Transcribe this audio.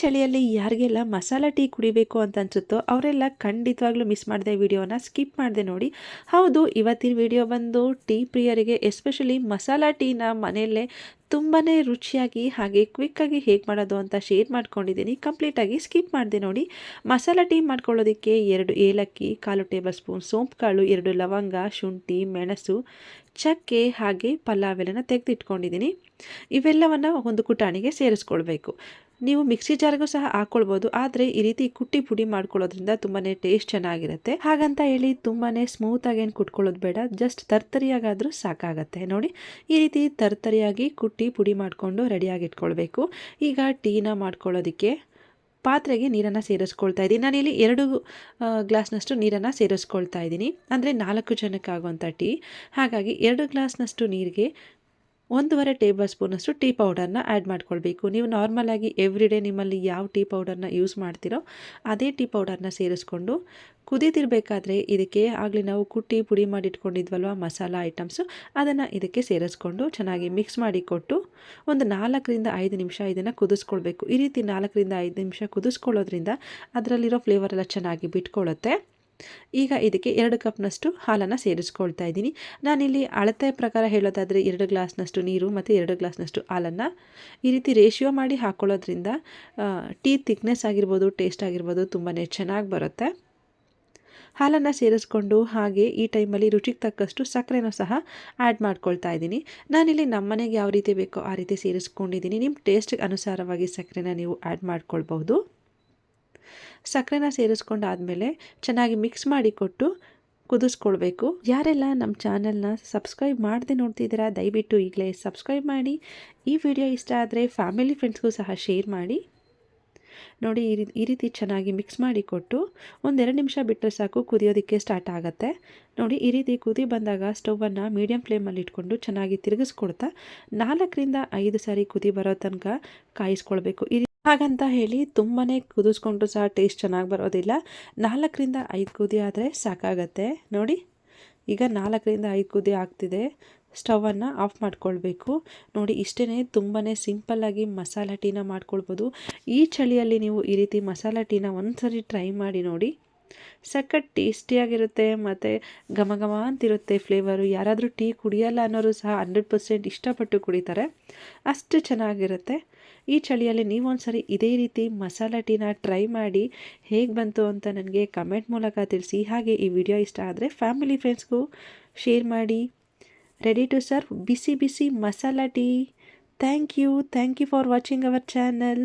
ಚಳಿಯಲ್ಲಿ ಯಾರಿಗೆಲ್ಲ ಮಸಾಲ ಟೀ ಕುಡಿಬೇಕು ಅಂತ ಅನಿಸುತ್ತೋ ಅವರೆಲ್ಲ ಖಂಡಿತವಾಗ್ಲೂ ಮಿಸ್ ಮಾಡಿದೆ ವಿಡಿಯೋನ ಸ್ಕಿಪ್ ಮಾಡಿದೆ ನೋಡಿ. ಹೌದು, ಇವತ್ತಿನ ವಿಡಿಯೋ ಬಂದು ಟೀ ಪ್ರಿಯರಿಗೆ ಎಸ್ಪೆಷಲಿ ಮಸಾಲ ಟೀನ ಮನೆಯಲ್ಲೇ ತುಂಬಾ ರುಚಿಯಾಗಿ ಹಾಗೆ ಕ್ವಿಕ್ಕಾಗಿ ಹೇಗೆ ಮಾಡೋದು ಅಂತ ಶೇರ್ ಮಾಡ್ಕೊಂಡಿದ್ದೀನಿ. ಕಂಪ್ಲೀಟಾಗಿ ಸ್ಕಿಪ್ ಮಾಡಿದೆ ನೋಡಿ. ಮಸಾಲ ಟೀ ಮಾಡ್ಕೊಳ್ಳೋದಕ್ಕೆ ಎರಡು ಏಲಕ್ಕಿ, ಕಾಲು ಟೇಬಲ್ ಸ್ಪೂನ್ ಸೋಂಪು ಕಾಳು ಎರಡು ಲವಂಗ, ಶುಂಠಿ, ಮೆಣಸು, ಚಕ್ಕೆ ಹಾಗೆ ಪಲಾವ್ ತೆಗೆದಿಟ್ಕೊಂಡಿದ್ದೀನಿ. ಇವೆಲ್ಲವನ್ನು ಒಂದು ಕುಟಾಣಿಗೆ ಸೇರಿಸ್ಕೊಳ್ಬೇಕು. ನೀವು ಮಿಕ್ಸಿ ಜಾರ್ಗೂ ಸಹ ಹಾಕ್ಕೊಳ್ಬೋದು ಆದರೆ ಈ ರೀತಿ ಕುಟ್ಟಿ ಪುಡಿ ಮಾಡ್ಕೊಳ್ಳೋದ್ರಿಂದ ತುಂಬಾ ಟೇಸ್ಟ್ ಚೆನ್ನಾಗಿರುತ್ತೆ. ಹಾಗಂತ ಹೇಳಿ ತುಂಬಾ ಸ್ಮೂತಾಗಿ ಏನು ಕುಟ್ಕೊಳ್ಳೋದು ಬೇಡ. ಜಸ್ಟ್ ತರ್ತರಿಯಾಗಾದರೂ ಸಾಕಾಗತ್ತೆ. ನೋಡಿ, ಈ ರೀತಿ ತರ್ತರಿಯಾಗಿ ಕುಟ್ಟಿ ಪುಡಿ ಮಾಡಿಕೊಂಡು ರೆಡಿಯಾಗಿ ಇಟ್ಕೊಳ್ಬೇಕು. ಈಗ ಟೀನ ಮಾಡ್ಕೊಳ್ಳೋದಕ್ಕೆ ಪಾತ್ರೆಗೆ ನೀರನ್ನು ಸೇರಿಸ್ಕೊಳ್ತಾ ಇದ್ದೀನಿ. ನಾನಿಲ್ಲಿ ಎರಡು ಗ್ಲಾಸ್ನಷ್ಟು ನೀರನ್ನು ಸೇರಿಸ್ಕೊಳ್ತಾ ಇದ್ದೀನಿ. ಅಂದರೆ ನಾಲ್ಕು ಜನಕ್ಕಾಗುವಂಥ ಟೀ. ಹಾಗಾಗಿ ಎರಡು ಗ್ಲಾಸ್ನಷ್ಟು ನೀರಿಗೆ ಒಂದೂವರೆ ಟೇಬಲ್ ಸ್ಪೂನಷ್ಟು ಟೀ ಪೌಡರ್ನ ಆ್ಯಡ್ ಮಾಡ್ಕೊಳ್ಬೇಕು. ನೀವು ನಾರ್ಮಲಾಗಿ ಎವ್ರಿ ಡೇ ನಿಮ್ಮಲ್ಲಿ ಯಾವ ಟೀ ಪೌಡರ್ನ ಯೂಸ್ ಮಾಡ್ತೀರೋ ಅದೇ ಟೀ ಪೌಡರ್ನ ಸೇರಿಸ್ಕೊಂಡು ಕುದೀತಿರ್ಬೇಕಾದ್ರೆ ಇದಕ್ಕೆ ಆಗಲಿ ನಾವು ಕುಟ್ಟಿ ಪುಡಿ ಮಾಡಿ ಇಟ್ಕೊಂಡಿದ್ವಲ್ವ ಮಸಾಲ ಐಟಮ್ಸು ಅದನ್ನು ಇದಕ್ಕೆ ಸೇರಿಸ್ಕೊಂಡು ಚೆನ್ನಾಗಿ ಮಿಕ್ಸ್ ಮಾಡಿ ಕೊಟ್ಟು ಒಂದು ನಾಲ್ಕರಿಂದ ಐದು ನಿಮಿಷ ಇದನ್ನು ಕುದಿಸ್ಕೊಳ್ಬೇಕು. ಈ ರೀತಿ ನಾಲ್ಕರಿಂದ ಐದು ನಿಮಿಷ ಕುದಿಸ್ಕೊಳ್ಳೋದ್ರಿಂದ ಅದರಲ್ಲಿರೋ ಫ್ಲೇವರೆಲ್ಲ ಚೆನ್ನಾಗಿ ಬಿಟ್ಕೊಳ್ಳುತ್ತೆ ಈಗ ಇದಕ್ಕೆ ಎರಡು ಕಪ್ನಷ್ಟು ಹಾಲನ್ನು ಸೇರಿಸ್ಕೊಳ್ತಾ ಇದ್ದೀನಿ. ನಾನಿಲ್ಲಿ ಅಳತೆ ಪ್ರಕಾರ ಹೇಳೋದಾದರೆ ಎರಡು ಗ್ಲಾಸ್ನಷ್ಟು ನೀರು ಮತ್ತು ಎರಡು ಗ್ಲಾಸ್ನಷ್ಟು ಹಾಲನ್ನು ಈ ರೀತಿ ರೇಷಿಯೋ ಮಾಡಿ ಹಾಕ್ಕೊಳ್ಳೋದ್ರಿಂದ ಟೀ ಥಿಕ್ನೆಸ್ ಆಗಿರ್ಬೋದು, ಟೇಸ್ಟ್ ಆಗಿರ್ಬೋದು ತುಂಬಾ ಚೆನ್ನಾಗಿ ಬರುತ್ತೆ. ಹಾಲನ್ನು ಸೇರಿಸ್ಕೊಂಡು ಹಾಗೆ ಈ ಟೈಮಲ್ಲಿ ರುಚಿಗೆ ತಕ್ಕಷ್ಟು ಸಕ್ಕರೆನೂ ಸಹ ಆ್ಯಡ್ ಮಾಡ್ಕೊಳ್ತಾ ಇದ್ದೀನಿ. ನಾನಿಲ್ಲಿ ನಮ್ಮ ಮನೆಗೆ ಯಾವ ರೀತಿ ಬೇಕೋ ಆ ರೀತಿ ಸೇರಿಸ್ಕೊಂಡಿದ್ದೀನಿ. ನಿಮ್ಮ ಟೇಸ್ಟ್ಗೆ ಅನುಸಾರವಾಗಿ ಸಕ್ಕರೆನ ನೀವು ಆ್ಯಡ್ ಮಾಡ್ಕೊಳ್ಬಹುದು. ಸಕ್ಕರೆನ ಸೇರಿಸ್ಕೊಂಡಾದಮೇಲೆ ಚೆನ್ನಾಗಿ ಮಿಕ್ಸ್ ಮಾಡಿ ಕೊಟ್ಟು ಕುದಿಸ್ಕೊಳ್ಬೇಕು. ಯಾರೆಲ್ಲ ನಮ್ಮ ಚಾನಲ್ನ ಸಬ್ಸ್ಕ್ರೈಬ್ ಮಾಡದೆ ನೋಡ್ತಿದ್ದೀರಾ, ದಯವಿಟ್ಟು ಈಗಲೇ ಸಬ್ಸ್ಕ್ರೈಬ್ ಮಾಡಿ. ಈ ವಿಡಿಯೋ ಇಷ್ಟ ಆದರೆ ಫ್ಯಾಮಿಲಿ ಫ್ರೆಂಡ್ಸ್ಗೂ ಸಹ ಶೇರ್ ಮಾಡಿ. ನೋಡಿ, ಈ ರೀತಿ ಈ ರೀತಿ ಚೆನ್ನಾಗಿ ಮಿಕ್ಸ್ ಮಾಡಿ ಕೊಟ್ಟು ಒಂದೆರಡು ನಿಮಿಷ ಬಿಟ್ಟರೆ ಸಾಕು, ಕುದಿಯೋದಕ್ಕೆ ಸ್ಟಾರ್ಟ್ ಆಗುತ್ತೆ. ನೋಡಿ, ಈ ರೀತಿ ಕುದಿ ಬಂದಾಗ ಸ್ಟೌವನ್ನು ಮೀಡಿಯಂ ಫ್ಲೇಮಲ್ಲಿ ಇಟ್ಕೊಂಡು ಚೆನ್ನಾಗಿ ತಿರುಗಿಸ್ಕೊಡ್ತಾ ನಾಲ್ಕರಿಂದ ಐದು ಸಾರಿ ಕುದಿ ಬರೋ ತನಕ ಕಾಯಿಸ್ಕೊಳ್ಬೇಕು. ಈ ಹಾಗಂತ ಹೇಳಿ ತುಂಬಾ ಕುದಿಸ್ಕೊಂಡ್ರು ಸಹ ಟೇಸ್ಟ್ ಚೆನ್ನಾಗಿ ಬರೋದಿಲ್ಲ. ನಾಲ್ಕರಿಂದ ಐದು ಕುದಿ ಆದರೆ ಸಾಕಾಗತ್ತೆ. ನೋಡಿ, ಈಗ ನಾಲ್ಕರಿಂದ ಐದು ಕುದಿ ಆಗ್ತಿದೆ. ಸ್ಟವನ್ನು ಆಫ್ ಮಾಡ್ಕೊಳ್ಬೇಕು. ನೋಡಿ ಇಷ್ಟೇ ತುಂಬಾ ಸಿಂಪಲ್ಲಾಗಿ ಮಸಾಲ ಟೀನ ಮಾಡ್ಕೊಳ್ಬೋದು. ಈ ಚಳಿಯಲ್ಲಿ ನೀವು ಈ ರೀತಿ ಮಸಾಲ ಟೀನ ಒಂದು ಸರಿ ಟ್ರೈ ಮಾಡಿ ನೋಡಿ. ಸಖತ್ ಟೇಸ್ಟಿಯಾಗಿರುತ್ತೆ, ಮತ್ತು ಘಮ ಘಮ ಅಂತಿರುತ್ತೆ ಫ್ಲೇವರು ಯಾರಾದರೂ ಟೀ ಕುಡಿಯಲ್ಲ ಅನ್ನೋರು ಸಹ ಹಂಡ್ರೆಡ್ ಪರ್ಸೆಂಟ್ ಇಷ್ಟಪಟ್ಟು ಕುಡಿತಾರೆ. ಅಷ್ಟು ಚೆನ್ನಾಗಿರುತ್ತೆ. ಈ ಚಳಿಯಲ್ಲಿ ನೀವೊಂದು ಸರಿ ಇದೇ ರೀತಿ ಮಸಾಲ ಟೀನ ಟ್ರೈ ಮಾಡಿ ಹೇಗೆ ಬಂತು ಅಂತ ನನಗೆ ಕಮೆಂಟ್ ಮೂಲಕ ತಿಳಿಸಿ. ಹಾಗೆ ಈ ವಿಡಿಯೋ ಇಷ್ಟ ಆದರೆ ಫ್ಯಾಮಿಲಿ ಫ್ರೆಂಡ್ಸ್ಗೂ ಶೇರ್ ಮಾಡಿ. ರೆಡಿ ಟು ಸರ್ವ್ ಬಿಸಿ ಬಿಸಿ masala tea. Thank you thank you for watching our channel